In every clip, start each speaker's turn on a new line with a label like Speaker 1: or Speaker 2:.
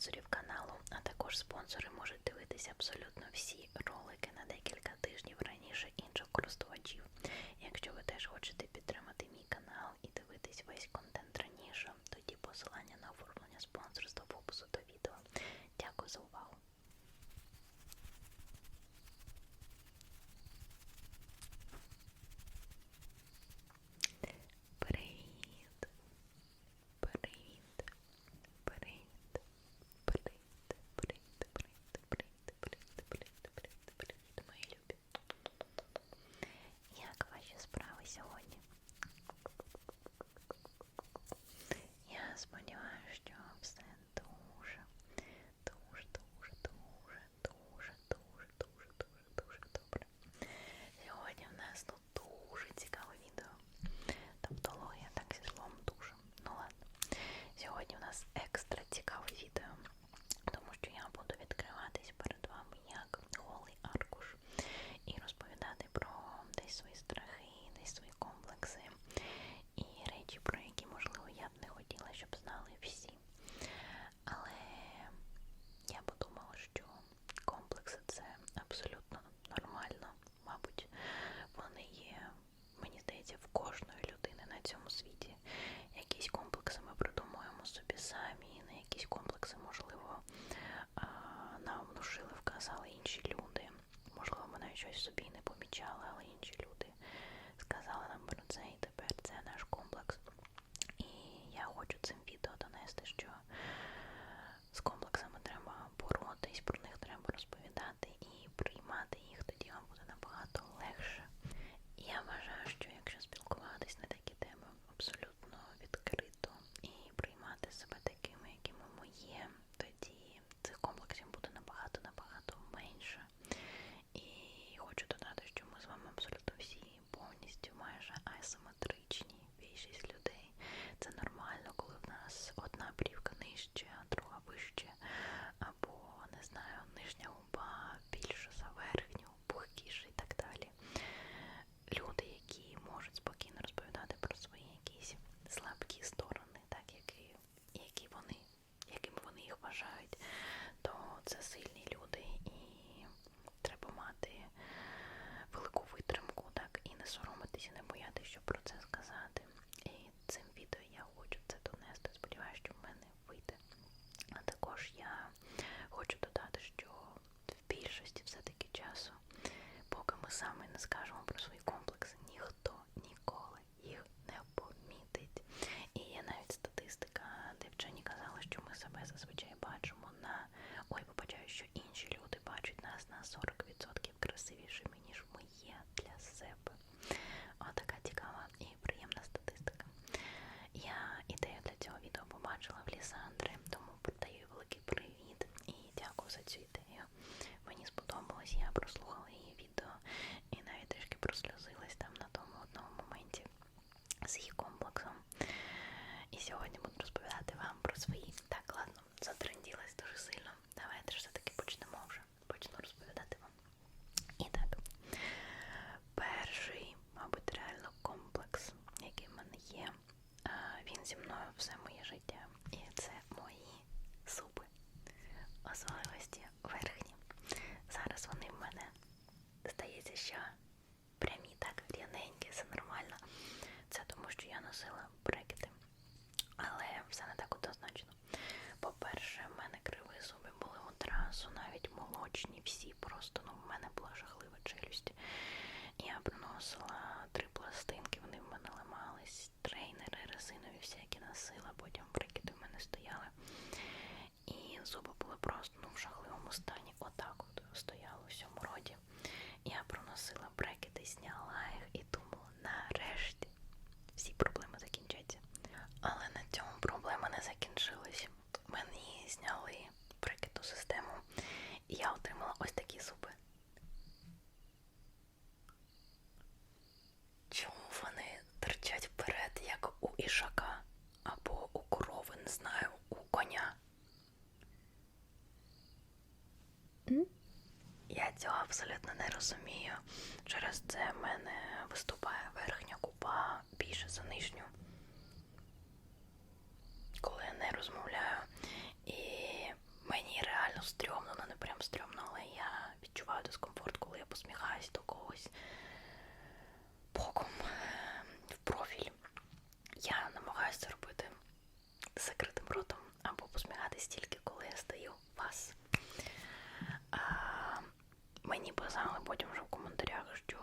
Speaker 1: спонсорів каналу, а також спонсори можуть дивитися абсолютно всі ролики на декілька тижнів раніше інших користувачів. Якщо ви теж хочете підтримати мій канал і дивитись весь контент раніше, тоді посилання на оформлення спонсорства щось собі не помічала, але інші цього абсолютно не розумію. Через це в мене виступає верхня купа більше за нижню, коли я не розмовляю. І мені реально стрьомно, ну не прям стрьомно, але я відчуваю дискомфорт, коли я посміхаюсь до когось боком е, в профіль. Я намагаюся робити закритим ротом або посміхатись тільки коли я стаю. Мені потім вже в коментарях, що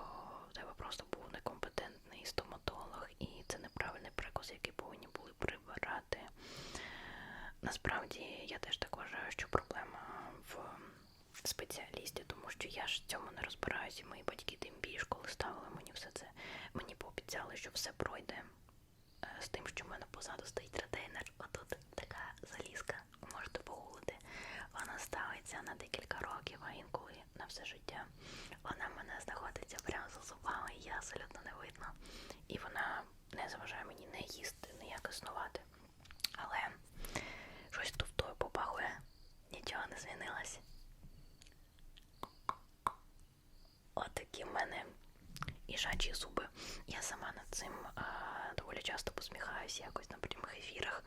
Speaker 1: в тебе просто був некомпетентний стоматолог, і це неправильний приказ, який повинні були прибирати. Насправді я теж так вважаю, що проблема в спеціалісті, тому що я ж цьому не розбираюся, і мої батьки тим більш, коли ставили мені все це, мені пообіцяли, що все пройде е, з тим, що в мене позаду стоїть ретейнер. Отут така залізка, можете погуглити. Вона ставиться на декілька років, а інколи на все життя. Вона в мене знаходиться прямо за зубами, я абсолютно не видно. І вона не заважає мені не їсти, не як існувати. Але щось туфтою попахує, нічого не змінилось. Отакі в мене їжачі зуби. Я сама над цим а, доволі часто посміхаюся якось на прямих ефірах,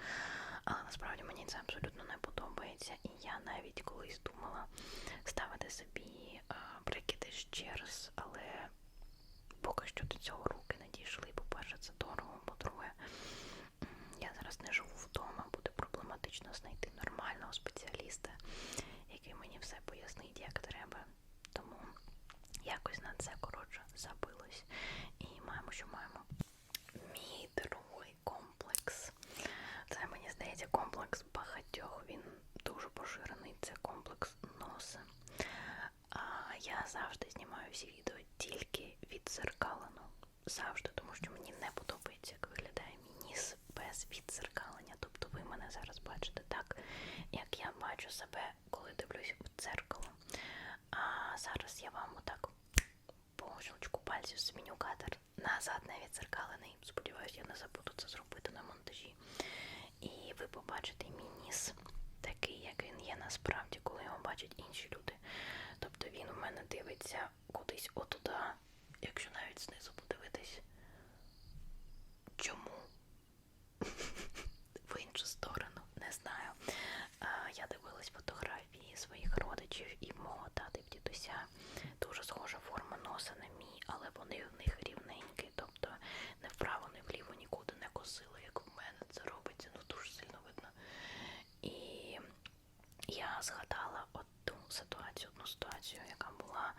Speaker 1: але насправді мені це абсолютно не подобається. І я навіть колись думала ставити собі а, прикиди ще раз, але поки що до цього руки не дійшли. По-перше, це дорого, по-друге, м, я зараз не живу вдома, буде проблематично знайти нормального спеціаліста, який мені все пояснить, як треба. Тому якось на це коротше забилось. І маємо, що маємо. Мій другий комплекс. Це мені здається комплекс багатьох. Він дуже поширений. Це комплекс носа. А я завжди знімаю всі відео тільки відзеркалено. Завжди, тому що мені не подобається, як виглядає мій ніс без відзеркалення. Тобто ви мене зараз бачите так, як я бачу себе, коли дивлюсь в дзеркало. А зараз я вам отак по щелчку пальців зміню кадр назад не відзеркалений. Сподіваюсь, я не забуду це зробити на монтажі. І ви побачите мій ніс такий, як він є насправді, коли його бачать інші люди. Тобто він у мене дивиться кудись отуда, якщо навіть знизу подивитись. Чому? В іншу сторону, не знаю. Я дивилась фотографії своїх родичів і мого тати в дідуся. Дуже схожа форма носа на мій, але вони в них рівненькі, тобто не вправо, не вліво нікуди не косили, як в мене це робиться, ну дуже сильно видно. І я згадала одну ситуацію, одну ситуацію, яка була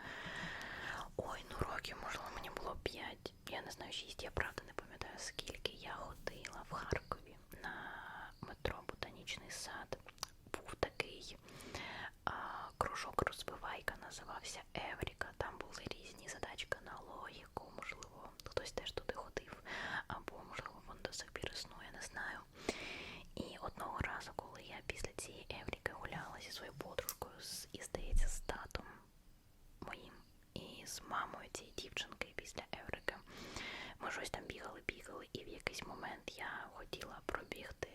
Speaker 1: ой, ну років, можливо, мені було 5, я не знаю, 6, я правда не пам'ятаю скільки я ходила в Харкові на метро Ботанічний сад. Був такий а, кружок розвивайка, називався Евріка. Там були різні задачки на логіку, можливо, хтось теж туди ходив, або, можливо, він до сих пір існує, не знаю. І одного разу, коли я після цієї Евріки гуляла зі своєю подружкою, з, і здається, з татом моїм і з мамою цієї дівчинки після Еврики, ми щось там бігали, бігали, і в якийсь момент я хотіла пробігти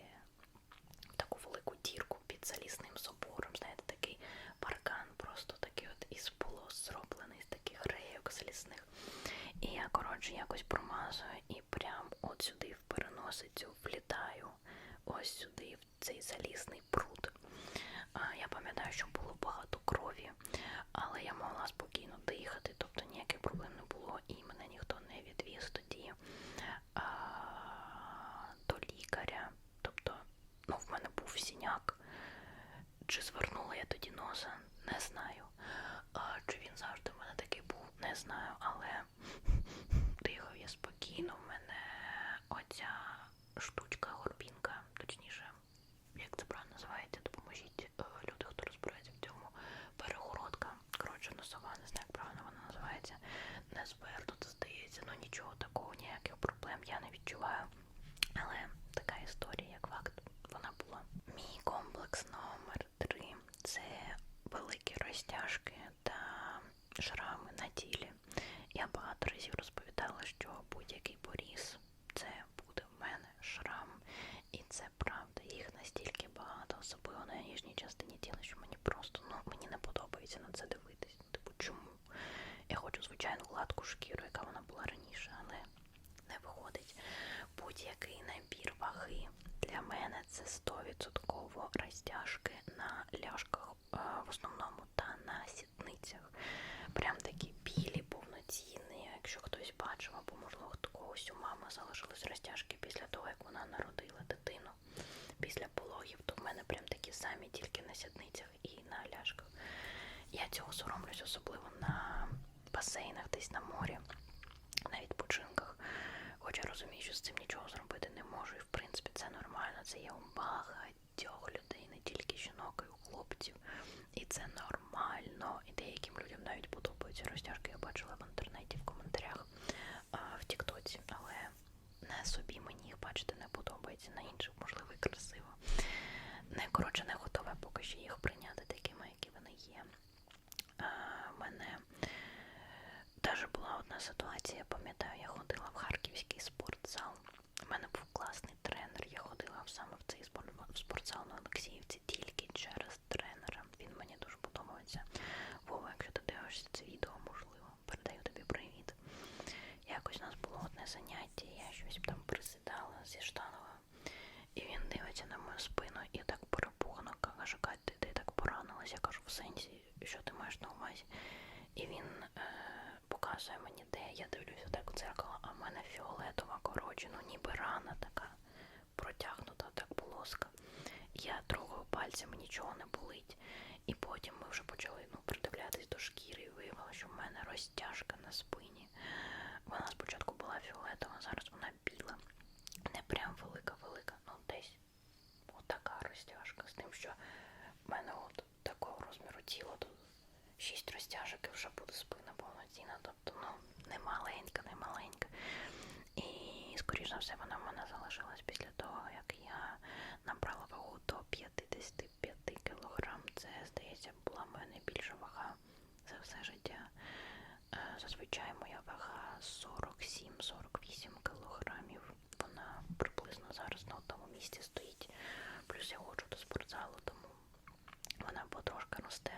Speaker 1: в таку велику дірку під залізним собором. Знаєте, такий паркан, просто такий от із полос зроблений, з таких рейок залізних. І я, коротше, якось промазую і прям от сюди в переносицю влітаю, ось сюди, в цей залізний пруд. А, я пам'ятаю, що було багато крові, але я могла спокійно дихати, тобто ніяких проблем не було, і мене ніхто не відвіз тоді а, до лікаря. Тобто, ну, в мене був сіняк. Чи звернула я тоді носа, не знаю. А, чи він завжди в мене такий був, не знаю, але дихав я спокійно. В мене оця штучка, горбінка, точніше, як це правильно називається, допоможіть е, люди, хто розбирається в цьому. Перегородка. Коротше, носова, не знаю, як правильно вона називається. Не звернута, здається, ну нічого такого, ніяких проблем я не відчуваю. Але така історія, як факт, вона була. Мій комплекс номер 3 це великі розтяжки та шрами на тілі. Я багато разів розповідала, що будь-який поріз це буде в мене шрам. І це правда, їх настільки багато, особливо на ніжній частині тіла, що мені просто ну мені не подобається на це дивитись. Типу, чому? Я хочу звичайну гладку шкіру, яка вона була раніше, але не виходить. Будь-який набір ваги для мене це 100% розтяжки на ляшках, в основному та на сідницях. Прям такі білі такі самі, тільки на сідницях і на ляшках. Я цього соромлюсь, особливо на басейнах, десь на морі, на відпочинках. Хоча розумію, що з цим нічого зробити не можу. І в принципі це нормально. Це є у багатьох людей, не тільки жінок, і у хлопців. І це нормально. І деяким людям навіть подобаються розтяжки. Я бачила в інтернеті в коментарях а, в Тіктоці, але не собі мені їх бачити не подобається. На інших, можливо, і красиво. Не коротше, не що їх прийняти такими, які вони є. В мене Даже була одна ситуація, я пам'ятаю, я ходила в харківський спортзал. У мене був класний тренер. Я ходила саме в цей спортзал на Олексіївці тільки через тренера. Він мені дуже подобається. Вова, якщо ти дивишся це відео, можливо, передаю тобі привіт. Якось у нас було одне заняття, я щось там присідала зі штангою. І він дивиться на мою спину і так перепугано каже, Кать, ти, ти так поранилась. Я кажу, в сенсі, що ти маєш на увазі? І він е, показує мені, де я дивлюся так у дзеркало, а в мене фіолетова коротше, ну ніби рана така протягнута, так полоска. Я трогаю пальцями, нічого не болить. І потім ми вже почали ну, придивлятись до шкіри і виявилося, що в мене розтяжка на спині. Вона спочатку була фіолетова, зараз вона біла. Не прям велика-велика, ну десь отака розтяжка. З тим, що в мене от Шість розтяжок і вже буде спина повноцінна. Тобто, ну, не маленька, не маленька. І, скоріш за все, вона в мене залишилась після того, як я набрала вагу до 55 кг. Це, здається, була в мене більша вага за все життя. Е, зазвичай моя вага 47-48 кг. Вона приблизно зараз на одному місці стоїть. Плюс я ходжу до спортзалу, тому вона потрошки росте.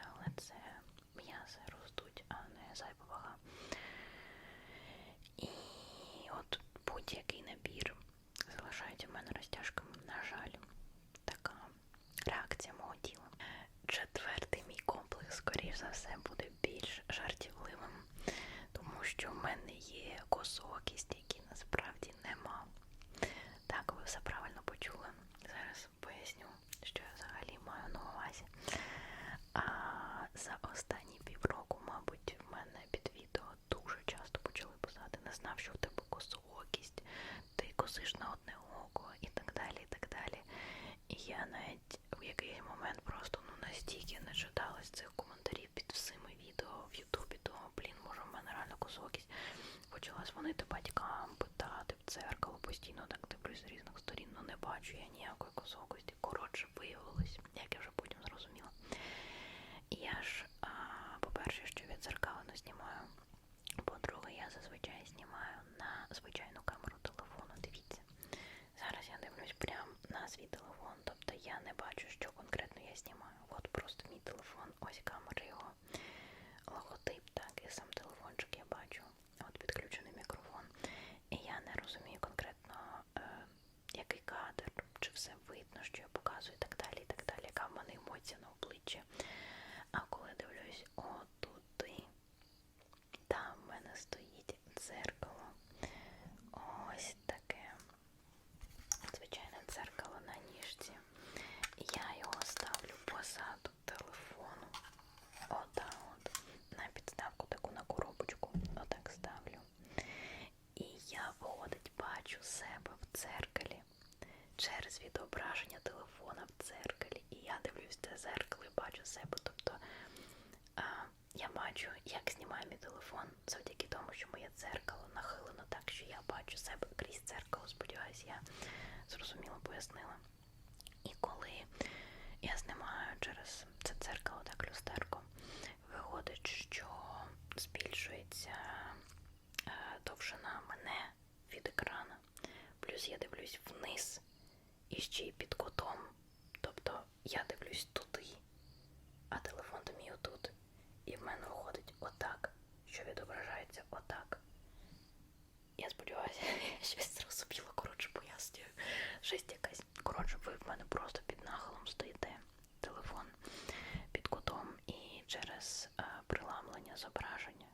Speaker 1: За все, буде більш жартівливим, тому що в мене є косоокість, які насправді нема. Так, ви все правильно почули. Зараз поясню, що я взагалі маю на увазі. А за останні півроку, мабуть, в мене під відео дуже часто почали писати, не знав, що в тебе косоокість, ти косиш на одне око і так далі, і так далі. І я навіть в якийсь момент просто ну настільки не читалась цих коментарів під всіми відео в Ютубі, то блін, може в мене реально косоокість. Почала дзвонити батькам, питати в дзеркало, постійно так дивлюсь з різних сторін, ну не бачу я ніякої косоокості. Коротше, виявилось, як я вже потім зрозуміла. І я ж, а, по-перше, що від дзеркала не знімаю. По-друге, я зазвичай знімаю на звичайну камеру телефону. Дивіться. Зараз я дивлюсь прямо на свій телефон, тобто я не бачу, що конкретно я знімаю. От просто мій телефон, ось камера його логотип, так, і сам телефончик я бачу. От підключений мікрофон. І я не розумію конкретно, е, який кадр, чи все видно, що я показую, і так далі, і так далі, яка в мене емоція на обличчі. А коли дивлюсь отуди, там в мене стоїть дзеркало. Ось таке. Звичайне дзеркало на ніжці. Я його ставлю позаду телефону. Отак от. На підставку таку на коробочку. Отак ставлю. І я, виходить, бачу себе в дзеркалі через відображення телефона в дзеркалі. І я дивлюсь це зеркало і бачу себе. Тобто а, я бачу, як знімає мій телефон завдяки тому, що моє дзеркало нахилено так, що я бачу себе крізь дзеркало. Сподіваюсь, я зрозуміло пояснила. І коли я знімаю через це дзеркало так люстерко, виходить, що збільшується е, довжина мене від екрана. Плюс я дивлюсь вниз ще й під кутом. Тобто я дивлюсь туди, а телефон то мій отут. І в мене виходить отак, що відображається отак. Я сподіваюся, я щось зрозуміла, коротше, пояснюю. Жесть якась. Коротше, ви в мене просто під нахилом стоїте. Телефон під кутом і через е, приламлення зображення.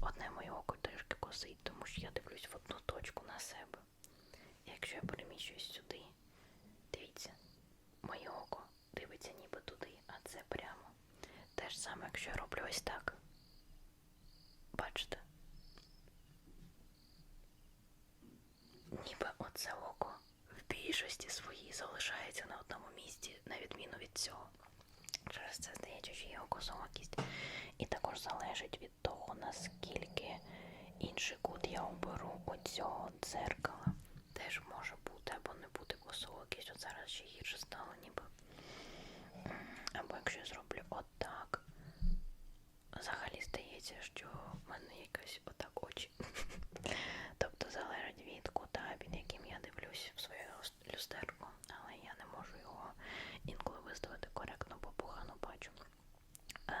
Speaker 1: Одне моє око трішки косить, тому що я дивлюсь в одну точку на себе. Якщо я переміщуюсь сюди, моє око дивиться ніби туди, а це прямо. Те ж саме, якщо я роблю ось так. Бачите? Ніби оце око в більшості своїй залишається на одному місці, на відміну від цього. Через це здається, що є окосовакість. І також залежить від того, наскільки інший кут я оберу у цього дзеркала. Теж може не що. Зараз ще гірше стало ніби. Або якщо я зроблю отак. Взагалі здається, що в мене якось отак очі. Тобто залежить від кута, під яким я дивлюсь в своє люс- люстерко, але я не можу його інколи виставити коректно, бо погано бачу. А,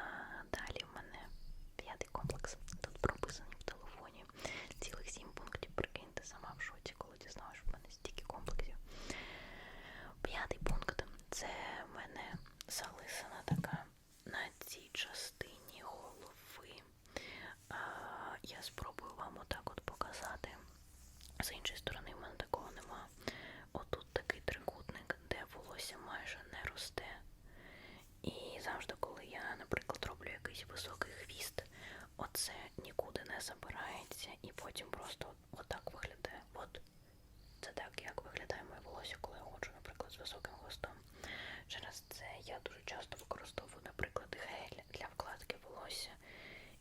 Speaker 1: далі в мене п'ятий комплекс. Тут прописаний в телефоні. Цілих сім пунктів. Прикиньте сама в шоці, коли дізналась, що в мене стільки комплексів. П'ятий пункт це в мене залисана така на цій частині голови. А, я спробую вам отак от показати. З іншої сторони, в мене такого нема. Отут такий трикутник, де волосся майже не росте. І завжди, коли я, наприклад, роблю якийсь високий хвіст, оце нікуди не забирається і потім просто отак виглядає. От це так, як виглядає моє волосся, коли я ходжу, наприклад, з високим хвостом. Через це я дуже часто використовую, наприклад, гель для вкладки волосся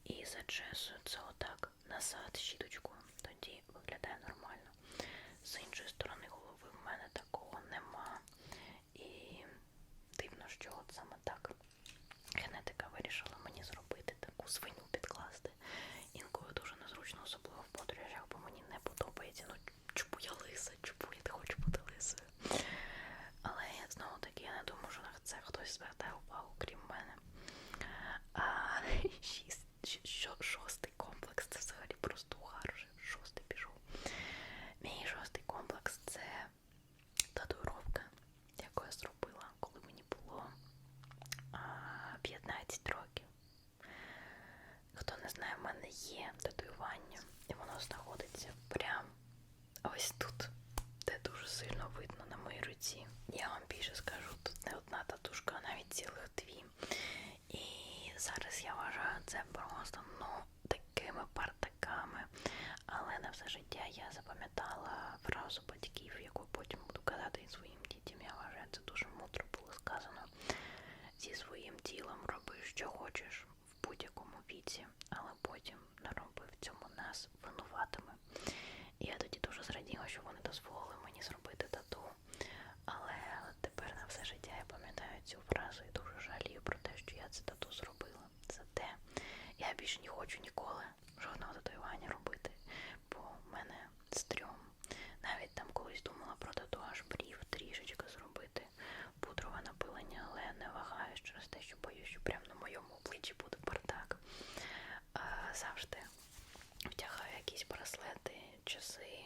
Speaker 1: і зачесую це отак назад щіточку. Тоді виглядає нормально. З іншої сторони голови в мене такого нема. І дивно, що от саме так генетика вирішила мені зробити таку свиню підкласти. Інколи дуже незручно, особливо в подорожах, бо мені не подобається. Ну, чому я лиса, чому я не хочу бути лисою. Але знову таки я не думаю, що на це хтось звертає увагу, крім мене. А шість, щ- що, шостий комплекс це взагалі просто угар вже. Шостий пішов. Мій шостий комплекс це татуїровка, яку я зробила, коли мені було а, 15 років. Хто не знає, в мене є татуювання, і воно знаходиться прям ось тут, де дуже сильно видно на моїй руці. Я вам більше скажу, тут не одна татушка, а навіть цілих дві. І зараз я вважаю це просто ну, такими партаками. Але на все життя я запам'ятала фразу батьків, яку потім буду казати і своїм дітям. Я вважаю, це дуже мудро було сказано. Зі своїм тілом роби, що хочеш в будь-якому віці, але потім не роби в цьому нас винуватиме. І я тоді дуже зраділа, що вони дозволили мені зробити тату. Але тепер на все життя я пам'ятаю цю фразу і дуже жалію про те, що я це тату зробила. Зате я більше не хочу ніколи жодного татуювання робити, бо в мене стрьом. Навіть там колись думала про татуаж брів трішечки зробити, пудрове напилення, але не вагаюсь через те, що боюсь, що прямо на моєму обличчі буде бардак. А, завжди втягаю якісь браслети, часи,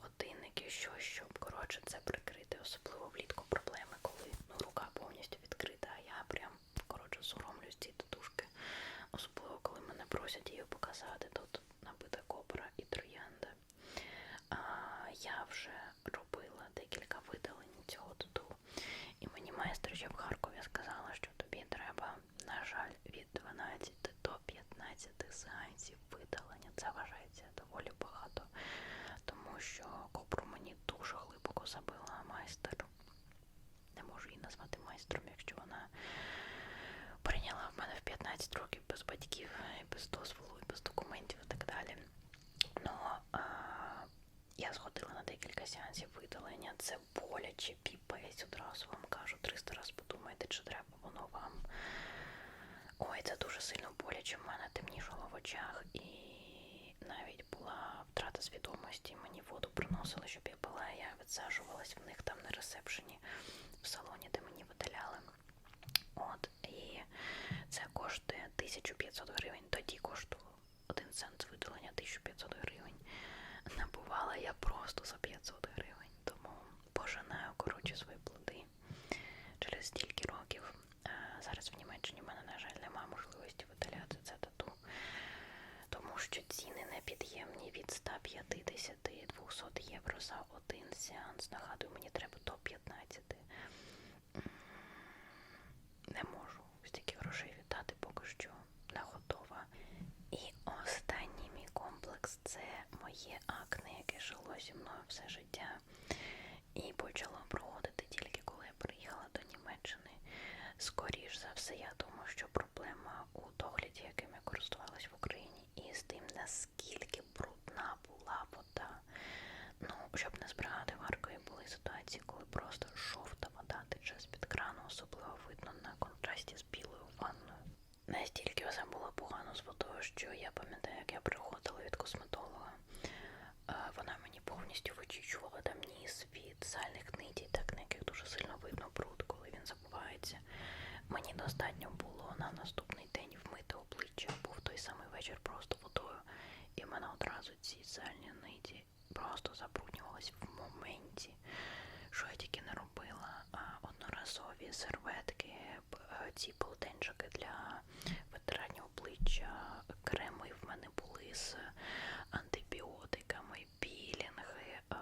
Speaker 1: годинники, щось, щоб коротше це прикрити, особливо влітку проблеми, коли ну, рука повністю відкрита, а я прям коротше соромлюсь ці татушки. Особливо, коли мене показати, тут набита кобра і троянда. А, я вже робила декілька видалень цього тату. І мені майстер ще в Харкові сказала, що тобі треба, на жаль, від 12 до 15 сеансів видалення. Це вважається доволі багато, тому що кобру мені дуже глибоко забила майстер. Не можу її назвати майстром, якщо вона прийняла в мене в 15 років без батьків, без дозволу, без документів і так далі. Ну, а, я сходила на декілька сеансів видалення. Це боляче, піпець, одразу вам кажу. 300 разів подумайте, чи треба воно вам. Ой, це дуже сильно боляче. В мене темнішало в очах, і навіть була втрата свідомості. Мені воду приносили, щоб я пила. Я відсаджувалась в них там на ресепшені в салоні, де мені видаляли. От, і це коштує 1500 гривень. Тоді коштувало один цент видалення 1500 гривень. Набувала я просто за 500 гривень. Тому пожинаю, коротше, свої плоди. Через стільки років. А зараз в Німеччині в мене, на жаль, немає можливості видаляти це тату. Тому що ціни непід'ємні від 150-200 євро за один сеанс. Нагадую, мені треба до 15 що не готова. І останній мій комплекс це моє акне, яке жило зі мною все життя. І почало проходити тільки коли я приїхала до Німеччини. Скоріш за все, я думаю, що проблема у догляді, яким я користувалась в Україні, і з тим, наскільки брудна була вода. Ну, щоб не збирати варкою, були ситуації, коли просто жовта вода тече з-під крану, особливо видно про що я пам'ятаю, як я приходила від косметолога. Е, Вона мені повністю вичищувала там ніс від сальних нитій, так на яких дуже сильно видно бруд, коли він забувається. Мені достатньо було на наступний день вмити обличчя, був той самий вечір просто водою, і в мене одразу ці сальні ниті просто забруднювались в моменті. Що я тільки не робила, одноразові серветки, ці полотенчики для витирання обличчя, креми в мене були з антибіотиками, пілінги, е,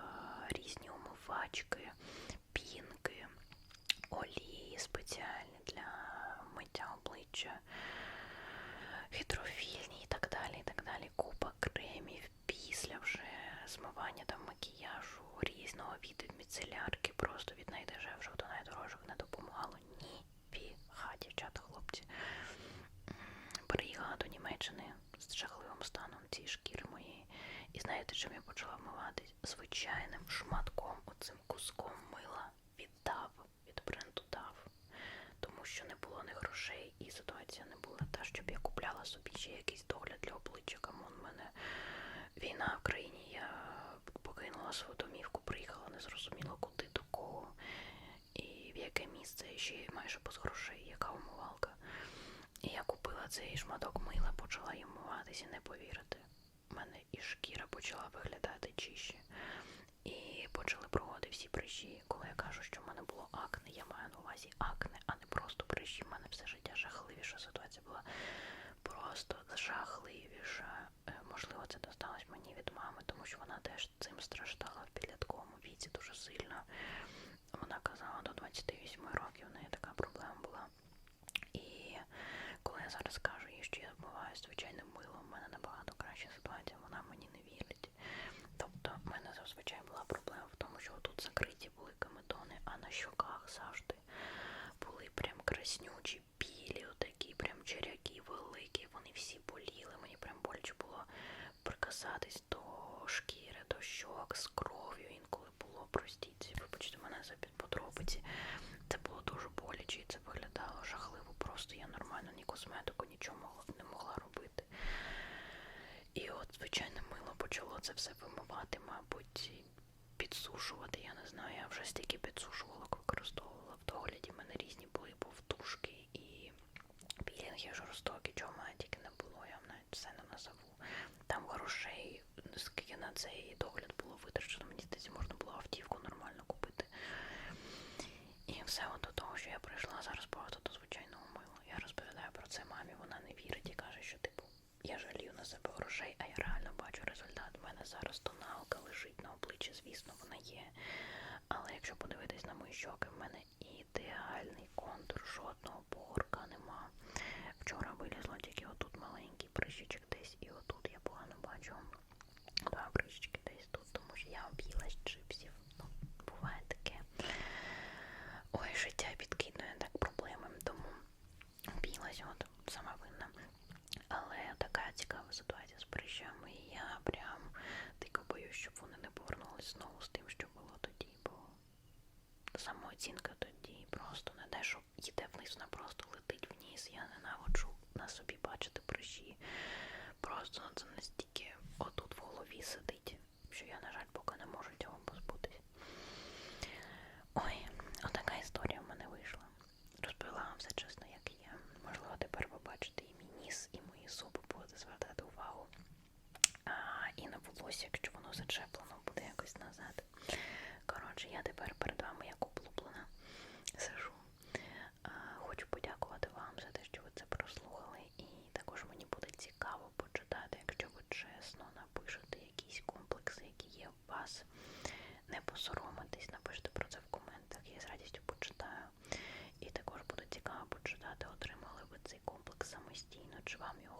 Speaker 1: різні умивачки, пінки, олії спеціальні для миття обличчя, гідрофільні і так далі, і так далі. Купа кремів після вже змивання там макіяжу різного від міцелярки, просто від найдешевших до найдорожчих не допомагало ніфіга, дівчата, хлопці. М, Приїхала до Німеччини з жахливим станом цієї шкіри моєї. І знаєте, чим я почала вмиватись? Звичайним шматком, оцим куском мила від DAV, від бренду DAV. Тому що не було ні грошей, і ситуація не була та, щоб я купляла собі ще якийсь догляд для обличчя. Камон, мене війна в країні, я покинула свою домівку, приїхала незрозуміло куди, яке місце ще й майже без грошей, яка умивалка. І я купила цей шматок мила, почала їм миватися, не повірити. У мене і шкіра почала виглядати чище. І почали проводити всі прищі. Коли я кажу, що в мене було акне, я маю на увазі акне, а не просто прищі. В мене все життя жахливіша ситуація була. Просто жахливіша. Е, Можливо, це досталось мені від мами, тому що вона теж цим страждала в підлітковому віці дуже сильно. Вона казала, 28 років в неї така проблема була. І коли я зараз кажу їй, що я вмиваю звичайним милом, в мене набагато краща ситуація, вона мені не вірить. Тобто в мене зазвичай була проблема в тому, що тут закриті були комедони, а на щоках завжди були прям краснючі, білі, отакі, прям черяки великі, вони всі боліли. Мені прям боляче було прикасатись до шкіри, до щок з кров'ю. Інколи було, простіть, підподробиці. Це було дуже боляче і це виглядало жахливо. Просто я нормально ні косметику, нічого не могла робити. І от звичайне мило почало це все вимивати, мабуть, підсушувати. Я не знаю, я вже стільки підсушувала, використовувала в догляді. В мене різні були повтушки і пілінги жорстокі, чого мене тільки не було, я навіть все не назову. Там грошей, скільки на догляд було витрачено, мені здається, можна було автівку нормально купити. І все от до того, що я прийшла зараз просто до звичайного мила. Я розповідаю про це мамі, вона не вірить і каже, що типу я жалію на себе грошей, а я реально бачу результат. У мене зараз тоналка лежить звісно, вона є. Але якщо подивитись на мої щоки, в мене ідеальний контур, жодного погорка нема. Вчора вилізло тільки отут маленький прищичок десь, і отут я погано бачу. Два прищички десь тут, тому що я об'їлась чипсів. Ну, буває таке. Ой, життя підкидує так проблеми, тому об'їлась от сама винна. Але така цікава ситуація з прищами, і я прям дико боюсь, щоб вони не повернулись знову з тим, що було тоді, бо самооцінка тоді просто не те, що йде вниз, вона просто летить вниз. Я ненавиджу на собі бачити прищі. Просто це настільки отут в голові сидить, що я, на жаль, поки не можу цього позбутись. Ой, отака історія в мене вийшла. Розповіла вам все чесно, як є. Можливо, тепер ви бачите і мій ніс, і мої зуби будете звертати увагу. А, і на волосся, якщо воно зачеплено, буде якось назад. Коротше, я тепер перед вами як облуплена сижу. Хочу подякувати вам за те, що ви це прослухали. І також мені буде цікаво почитати, якщо ви чесно напишете якісь комплекси, які є у вас. Не посоромитесь, напишіть про це в коментах, я з радістю почитаю. І також буде цікаво почитати, отримали ви цей комплекс самостійно, чи вам його